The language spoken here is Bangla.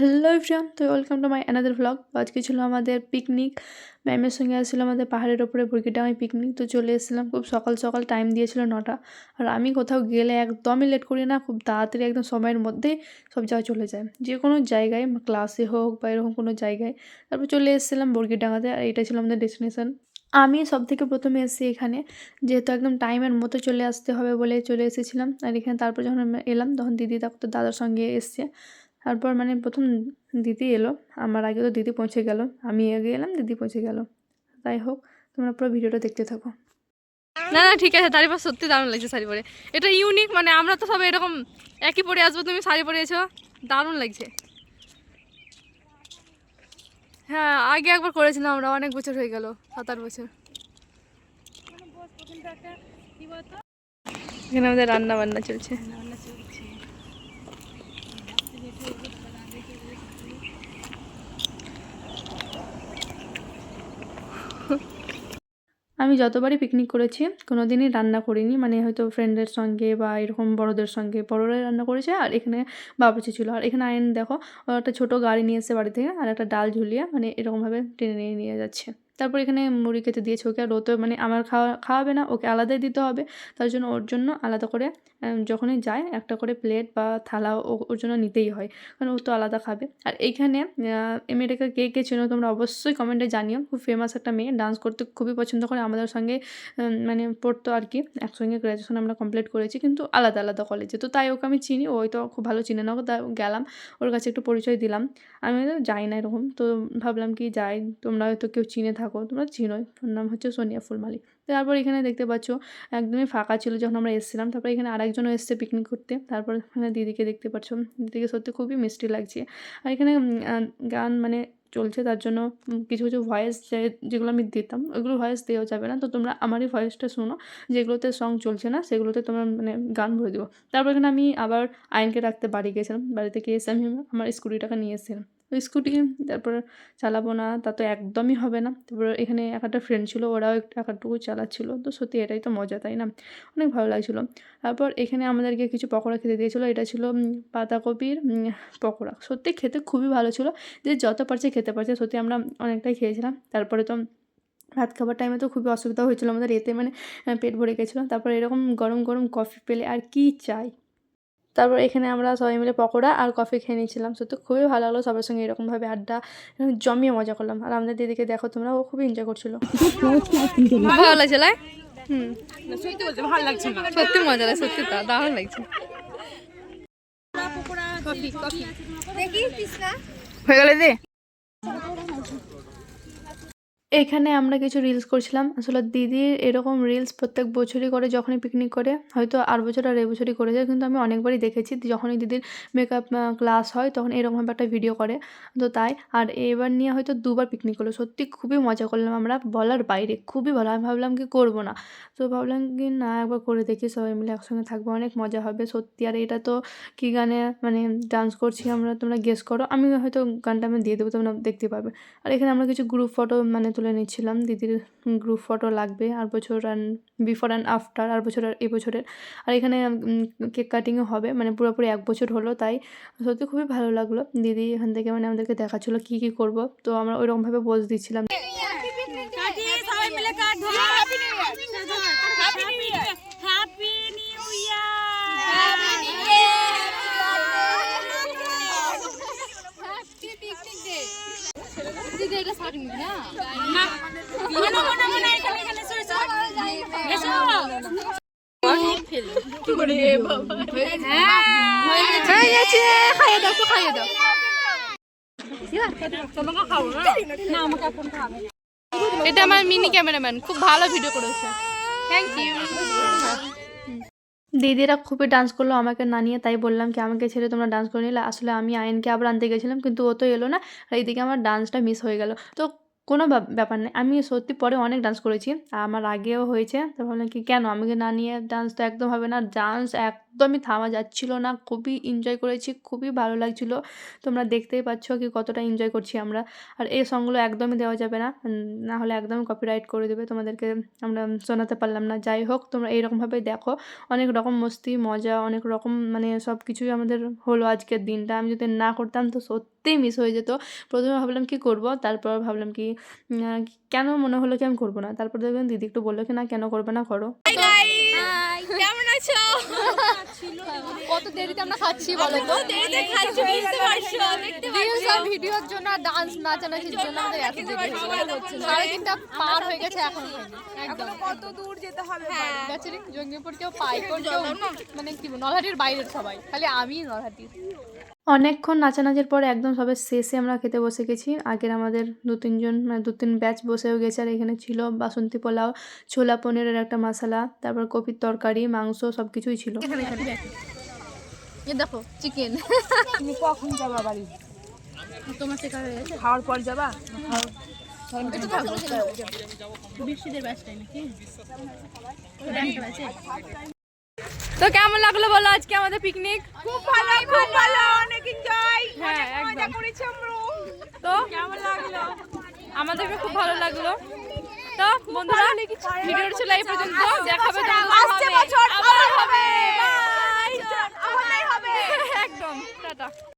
হ্যালো এভরিওয়ান, তো welcome to my another vlog আজকে ছিল আমাদের পিকনিক ম্যামের সঙ্গে আসছিল আমাদের পাহাড়ের ওপরে বুরকিডাঙায় পিকনিক তো চলে এসেছিলাম খুব সকাল সকাল টাইম দিয়েছিল নটা। আর আমি কোথাও গেলে একদমই লেট করি না, খুব তাড়াতাড়ি একদম সময়ের মধ্যেই সব জায়গায় চলে যায়। যে কোনো জায়গায় ক্লাসে হোক, বা এরকম কোনো জায়গায়। তারপর চলে এসেছিলাম বুরকিডাঙাতে আর এটা ছিল আমাদের ডেস্টিনেশন আমি সব থেকে প্রথমে এসেছি এখানে, যেহেতু একদম টাইমের মতো চলে আসতে হবে বলে চলে এসেছিলাম। আর এখানে তারপর যখন এলাম, তখন দিদি, তারপর দাদার সঙ্গে এসছে। তারপর মানে প্রথম দিদি এলো আমার আগে তো দিদি পৌঁছে গেল আমি আগে এলাম দিদি পৌঁছে গেল। তাই হোক তোমরা পুরো ভিডিওটা দেখতে থাকো। না না ঠিক আছে তারই পর সত্যি দারুণ লাগছে শাড়ি পরে এটা ইউনিক মানে আমরা তো সবাই এরকম একই পরে আসব তুমি শাড়ি পরেছো দারুণ লাগছে। হ্যাঁ আগে একবার করেছিলাম আমরা অনেক বছর হয়ে গেল সাত আট বছর এখানে আমাদের রান্না বান্না চলছে আমি যতবারই পিকনিক করেছি কোনো দিনই রান্না করিনি। মানে হয়তো ফ্রেন্ডের সঙ্গে বা এরকম বড়দের সঙ্গে বড়োরাই রান্না করেছে, আর এখানে বাবুচি ছিল। আর এখানে আইন দেখো একটা ছোটো গাড়ি নিয়ে এসে বাড়ি থেকে, আর একটা ডাল ঝুলিয়ে মানে এরকমভাবে টেনে নিয়ে নিয়ে যাচ্ছে। তারপর এখানে মুড়ি খেতে দিয়েছে ওকে, আর ও তো মানে আমার খাওয়া, খাওয়াবে না, ওকে আলাদাই দিতে হবে। তার জন্য ওর জন্য আলাদা করে যখনই যায়, একটা করে প্লেট বা থালা ওর জন্য নিতেই হয়। কারণ ও তো আলাদা খাবে। আর এইখানে এই মেয়েটাকে কে কে চেনো তোমরা অবশ্যই কমেন্টে জানিও। খুব ফেমাস একটা মেয়ে ডান্স করতে খুবই পছন্দ করে। আমাদের সঙ্গে মানে পড়তো আর কি। একসঙ্গে গ্র্যাজুয়েশন আমরা কমপ্লিট করেছি, কিন্তু আলাদা আলাদা কলেজে তো তাই ওকে আমি চিনি, ওই তো খুব ভালো চিনে না তাই গেলাম। ওর কাছে একটু পরিচয় দিলাম। আমি তো যাই না এরকম। তো ভাবলাম কি যাই, তোমরা হয়তো কেউ চিনে থাকো তোমরা চিনোই। ওর নাম হচ্ছে সোনিয়া ফুলমালি। তারপর এখানে দেখতে পাচ্ছ, একদমই ফাঁকা ছিল যখন আমরা এসেছিলাম। তারপর এখানে আরেকজনও এসছে পিকনিক করতে। তারপর এখানে দিদিকে দেখতে পাচ্ছ। দিদিকে সত্যি খুবই মিষ্টি লাগছে। আর এখানে গান মানে চলছে, তার জন্য কিছু কিছু ভয়েস যেগুলো আমি দিতাম ওইগুলো ভয়েস দেওয়া যাবে না। তো তোমরা আমারই ভয়েসটা শোনো। যেগুলোতে সং চলছে না, সেগুলোতে তোমরা মানে গান ভরে দেবো তারপর এখানে আমি আবার আইনকে রাখতে বাড়ি গেছিলাম। বাড়ি থেকে এসে আমি আমার স্কুটিটাকে নিয়ে এসেছিলাম। স্কুটি, তারপর চালাবো না, তা তো একদমই হবে না। তারপর এখানে এক একটা ফ্রেন্ড ছিল, ওরাও একটু একাটুকু চালাচ্ছিলো। তো সত্যি এটাই তো মজা, তাই না? অনেক ভালো লাগছিল। তারপর এখানে আমাদেরকে কিছু পকোড়া খেতে দিয়েছিলো। এটা ছিল পাতাকপির পকোড়া। সত্যি খেতে খুবই ভালো ছিল। যে যত পারছে খেতে পারছে। সত্যি আমরা অনেকটাই খেয়েছিলাম। তারপরে তো ভাত খাবার টাইমে তো খুবই অসুবিধা হয়েছিল। আমাদের এতে মানে পেট ভরে গেছিল। তারপর এরকম গরম গরম কফি পেলে আর কি চাই? তারপর এখানে আমরা সবাই মিলে পকোড়া আর কফি খেয়ে নিয়েছিলাম। সত্যি খুবই ভালো লাগল সবার সঙ্গে এরকমভাবে আড্ডা। জমিয়ে মজা করলাম। আর আমাদের দিদিকে দেখো তোমরা ও খুবই এনজয় করছিল। ভালো লাগছে লাই? হুম। সত্যি ভালো লাগছে সত্যি মজা লাগে সত্যি দারুণ লাগছে। হয়ে গেলে দে এখানে আমরা কিছু রিলস করছিলাম। আসলে দিদির এরকম রিলস প্রত্যেক বছরই করে, যখনই পিকনিক করে, হয়তো আর বছর আর এ এবছরই করেছে কিন্তু আমি অনেকবারই দেখেছি। যখনই দিদির মেকআপ ক্লাস হয়, তখন এরকমভাবে একটা ভিডিও করে। তো তাই, আর এবার নিয়ে হয়তো দুবার পিকনিক করল। সত্যি খুবই মজা করলাম আমরা। বলার বাইরে, খুবই ভালো। আমি ভাবলাম কি করব না? তো ভাবলাম কি না, একবার করে দেখি, সবাই মিলে একসঙ্গে থাকব, অনেক মজা হবে। সত্যি, আর এটা তো কী গানে মানে ডান্স করছি আমরা, তোমরা গেস করো। আমি হয়তো গানটা আমি দিয়ে দেবো, তোমরা দেখতে পাবে। আর এখানে আমরা কিছু গ্রুপ ফটো মানে তুলে নিচ্ছিলাম দিদির গ্রুপ ফটো লাগবে আর বছর অ্যান্ড বিফোর অ্যান্ড আফটার আর বছর আর এবছরের বছরের। আর এখানে কেক কাটিংও হবে মানে পুরোপুরি এক বছর হলো তাই। সত্যি খুবই ভালো লাগল। দিদি এখান থেকে মানে আমাদেরকে দেখাচ্ছিলো কী কী করব। তো আমরা ওইরকমভাবে বোঝ দিচ্ছিলাম। হয়ে। গেছে। খাইয়ে দাও তো খাইয়ে দাও। এটা আমার মিনি ক্যামেরাম্যান খুব ভালো ভিডিও করেছে। থ্যাংক ইউ দিদিরা খুবই ডান্স করল আমাকে না নিয়ে, তাই বললাম কি, আমাকে ছেড়ে তোমরা ডান্স করে নিলে? আসলে আমি আয়নকে আবার আনতে গেছিলাম, কিন্তু ও তো এলো না এইদিকে আমার ডান্সটা মিস হয়ে গেল। তো কোনো ব্যাপ- ব্যাপার নেই। আমি সত্যি পরে অনেক ডান্স করেছি। আর আমার আগেও হয়েছে। তো ভাবলাম কি, কেন? আমাকে না নিয়ে ডান্স তো একদম হবে না। ডান্স একদমই থামা যাচ্ছিল না। খুবই এনজয় করেছি। খুবই ভালো লাগছিল। তোমরা দেখতেই পাচ্ছ কি, কতটা এনজয় করছি আমরা। আর এই সংগুলো একদমই দেওয়া যাবে না। না হলে একদম কপিরাইট করে দেবে। তোমাদেরকে আমরা শোনাতে পারলাম না। যাই হোক, তোমরা এইরকমভাবে দেখো। অনেক রকম মস্তি, মজা, অনেক রকম মানে সব কিছুই আমাদের হলো আজকের দিনটা। আমি যদি না করতাম তো সত্যিই মিস হয়ে যেত। প্রথমে ভাবলাম কি করব তারপর ভাবলাম কি কেন মনে হলো কি আমি করব না? তারপর দেখবেন দিদি একটু বলল কি না কেন করবে না করো। কেমন আছো? কত দেরিতে আমরা খাচ্ছি বলো তো? দেরিতে খাচ্ছি? বুঝতে পারছ রিলস আর ভিডিওর জন্য আর ডান্স নাচানাচির জন্য আমাদের এত দেরি হচ্ছে সাড়ে তিনটা পার হয়ে গেছে এখন একদম। কত দূর যেতে হবে বেচারি জঙ্গিপুর কেউ পাইকর কেউ মানে কি নলহাটির বাইরের সবাই খালি আমি নলহাটির। অনেকক্ষণ নাচানাচের পর একদম সবে শেষে আমরা খেতে বসে গেছি। আগের আমাদের দু তিনজন মানে দু তিন ব্যাচ বসেও গেছে। আর এখানে ছিল বাসন্তী পোলাও ছোলা পনিরের একটা মশলা তারপর কপির তরকারি মাংস সব কিছুই ছিল দেখো চিকেন তুমি কখন যাবা বাড়ি? তোমার শেখা হয়ে খাওয়ার পর যাবা? তো কেমন লাগল বলো আজকে আমাদের পিকনিক খুব ভালো খুব ভালো। অনেক এনজয় হ্যাঁ মজা করেছি আমরা। তো? কেমন লাগল? আমাদেরকে খুব ভালো লাগল। তো বন্ধুরা ভিডিওটা ছিল এই পর্যন্ত। আচ্ছা, দেখা হবে আচ্ছা। আসছে বছর আবার হবে। বাই আবার হবে। একদম। টাটা।